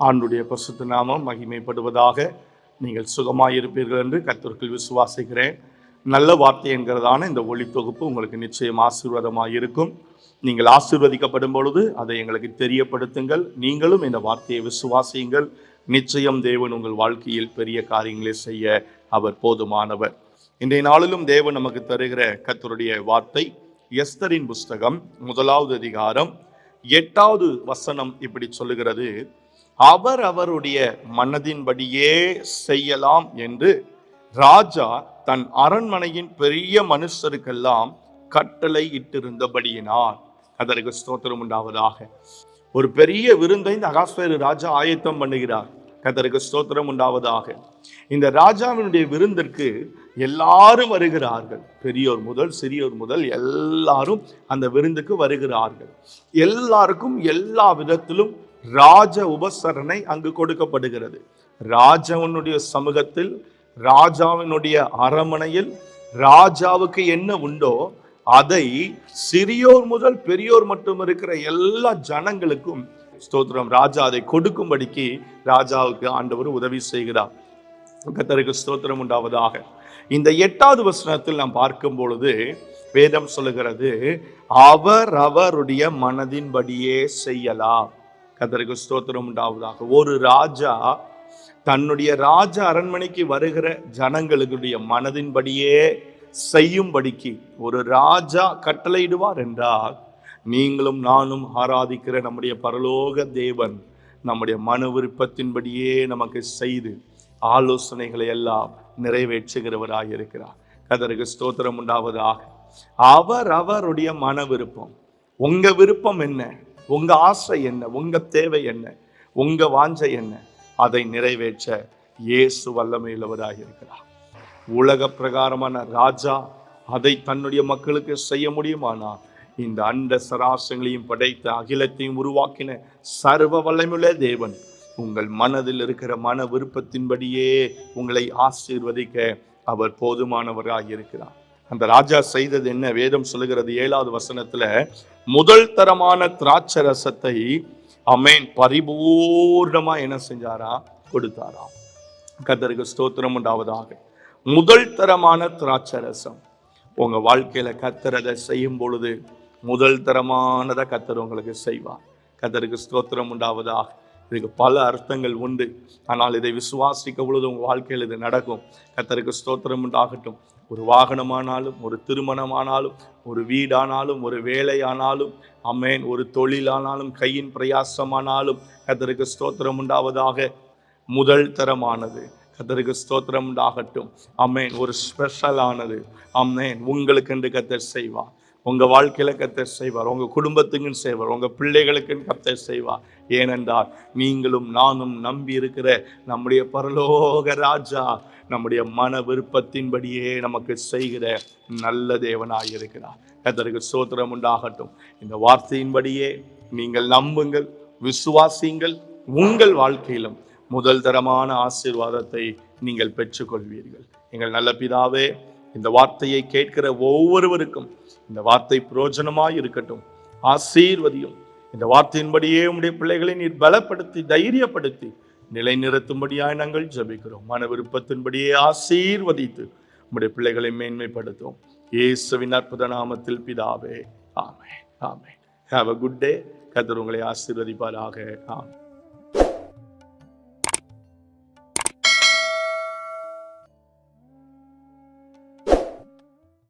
ஆண்டுடைய பசுத்த நாமம் மகிமைப்படுவதாக நீங்கள் சுகமாயிருப்பீர்கள் என்று கர்த்தருக்குள் விசுவாசிக்கிறேன். நல்ல வார்த்தை என்கிறதான இந்த ஒளி தொகுப்பு உங்களுக்கு நிச்சயம் ஆசீர்வாதமாக இருக்கும் நீங்கள் ஆசீர்வதிக்கப்படும் பொழுது அதை எங்களுக்கு தெரியப்படுத்துங்கள். நீங்களும் இந்த வார்த்தையை விசுவாசியுங்கள். நிச்சயம் தேவன் உங்கள் வாழ்க்கையில் பெரிய காரியங்களை செய்ய அவர் போதுமானவர். இன்றைய நாளிலும் தேவன் நமக்கு தருகிற கத்தருடைய வார்த்தை எஸ்தரின் புஸ்தகம் முதலாவது அதிகாரம் எட்டாவது வசனம் இப்படி சொல்லுகிறது. அவர் அவருடைய மனதின்படியே செய்யலாம் என்று ராஜா தன் அரண்மனையின் பெரிய மனுஷருக்கெல்லாம் கட்டளை இட்டிருந்தபடியினார் அதற்கு ஸ்தோத்திரம் உண்டாவதாக. ஒரு பெரிய விருந்தை இந்த அகாஸ்வேரு ராஜா ஆயத்தம் பண்ணுகிறார். கதருக்கு ஸ்தோத்திரம் உண்டாவதாக. இந்த ராஜாவினுடைய விருந்திற்கு எல்லாரும் வருகிறார்கள். பெரியோர் முதல் சிறியோர் முதல் எல்லாரும் அந்த விருந்துக்கு வருகிறார்கள். எல்லாருக்கும் எல்லா விதத்திலும் ராஜ உபசரணை அங்கு கொடுக்கப்படுகிறது. ராஜாவினுடைய சமூகத்தில் ராஜாவினுடைய அரமனையில் ராஜாவுக்கு என்ன உண்டோ அதை சிறியோர் முதல் பெரியோர் மட்டும் இருக்கிற எல்லா ஜனங்களுக்கும் ஸ்தோத்திரம். ராஜா அதை கொடுக்கும்படிக்கு ராஜாவுக்கு ஆண்டவர் உதவி செய்கிறார். கத்தருக்கு ஸ்தோத்திரம் உண்டாவதாக. இந்த எட்டாவது வசனத்தில் நாம் பார்க்கும் பொழுது வேதம் சொல்லுகிறது அவர் அவருடைய மனதின்படியே செய்யலாம். கத்தருக்கு ஸ்தோத்திரம் உண்டாவதாக. ஒரு ராஜா தன்னுடைய ராஜ அரண்மனைக்கு வருகிற ஜனங்களுடைய மனதின்படியே செய்யும்படிக்கு ஒரு ராஜா கட்டளையிடுவார் என்றால் நீங்களும் நானும் ஆராதிக்கிற நம்முடைய பரலோக தேவன் நம்முடைய மன விருப்பத்தின்படியே நமக்கு செய்து ஆலோசனைகளை எல்லாம் நிறைவேற்றுகிறவராக இருக்கிறார். கதருக்கு ஸ்தோத்திரம் உண்டாவதாக. அவர் அவருடைய மன விருப்பம். உங்க விருப்பம் என்ன? உங்கள் ஆசை என்ன? உங்கள் தேவை என்ன? உங்கள் வாஞ்சை என்ன? அதை நிறைவேற்ற இயேசு வல்லமையுள்ளவராக இருக்கிறார். உலக பிரகாரமான ராஜா அதை தன்னுடைய மக்களுக்கு செய்ய முடியுமானா? இந்த அண்ட சராசங்களையும் படைத்த அகிலத்தையும் உருவாக்கின சர்வ வல்லமையுள்ள தேவன் உங்கள் மனதில் இருக்கிற மன விருப்பத்தின்படியே உங்களை ஆசீர்வதிக்க அவர் போதுமானவராக இருக்கிறார். அந்த ராஜா செய்தது என்ன? வேதம் சொல்லுகிறது ஏழாவது வசனத்துல முதல் தரமான திராட்சை ரசத்தை அமேன் பரிபூர்ணமா என்ன செஞ்சாரா? கொடுத்தாரா. கத்தருக்கு ஸ்தோத்திரம் உண்டாவதாக. முதல் தரமான திராட்சை ரசம் உங்க வாழ்க்கையில கத்தரதை செய்யும் பொழுது முதல் தரமானதை கத்தர் உங்களுக்கு செய்வார். கத்தருக்கு ஸ்தோத்திரம் உண்டாவதாக. இதுக்கு பல அர்த்தங்கள் உண்டு. ஆனால் இதை விசுவாசிக்க பொழுது உங்கள் வாழ்க்கையில் இது நடக்கும். கத்தருக்கு ஸ்தோத்திரம் உண்டாகட்டும். ஒரு வாகனமானாலும் ஒரு திருமணமானாலும் ஒரு வீடானாலும் ஒரு வேலையானாலும் அம்மேன் ஒரு தொழிலானாலும் கையின் பிரயாசமானாலும் கத்தருக்கு ஸ்தோத்திரம் உண்டாவதாக முதல் தரமானது. கத்தருக்கு ஸ்தோத்திரம் உண்டாகட்டும். அம்மேன் ஒரு ஸ்பெஷலானது அம்மேன் உங்களுக்கென்று கத்தர் செய்வார். உங்கள் வாழ்க்கையில் கத்தர் செய்வார் உங்கள் குடும்பத்துக்குன்னு செய்வார் உங்கள் பிள்ளைகளுக்குன்னு கத்தர் செய்வார். ஏனென்றால் நீங்களும் நானும் நம்பி இருக்கிற நம்முடைய பரலோக ராஜா நம்முடைய மன விருப்பத்தின்படியே நமக்கு செய்கிற நல்ல தேவனாக இருக்கிறார். கத்தருக்கு சோத்திரம் உண்டாகட்டும். இந்த வார்த்தையின்படியே நீங்கள் நம்புங்கள் விசுவாசியுங்கள் உங்கள் வாழ்க்கையிலும் முதல் தரமான ஆசீர்வாதத்தை நீங்கள் பெற்றுக்கொள்வீர்கள். எங்கள் நல்ல பிதாவே இந்த வார்த்தையை கேட்கிற ஒவ்வொருவருக்கும் இந்த வார்த்தை புரோஜனமாய் இருக்கட்டும். ஆசீர்வதியும். இந்த வார்த்தையின்படியே உம்முடைய பிள்ளைகளை நீர் பலப்படுத்தி தைரியப்படுத்தி நிலைநிறுத்தும்படியாய் நாங்கள் ஜபிக்கிறோம். மன விருப்பத்தின்படியே ஆசீர்வதித்து உம்முடைய பிள்ளைகளை மேன்மைப்படுத்தும் இயேசுவின் அற்புத நாமத்தில் பிதாவே. ஆமே ஆமே ஹாவ் அ குட் டே கத்தர் உங்களை ஆசீர்வதிப்பாராக. ஆமே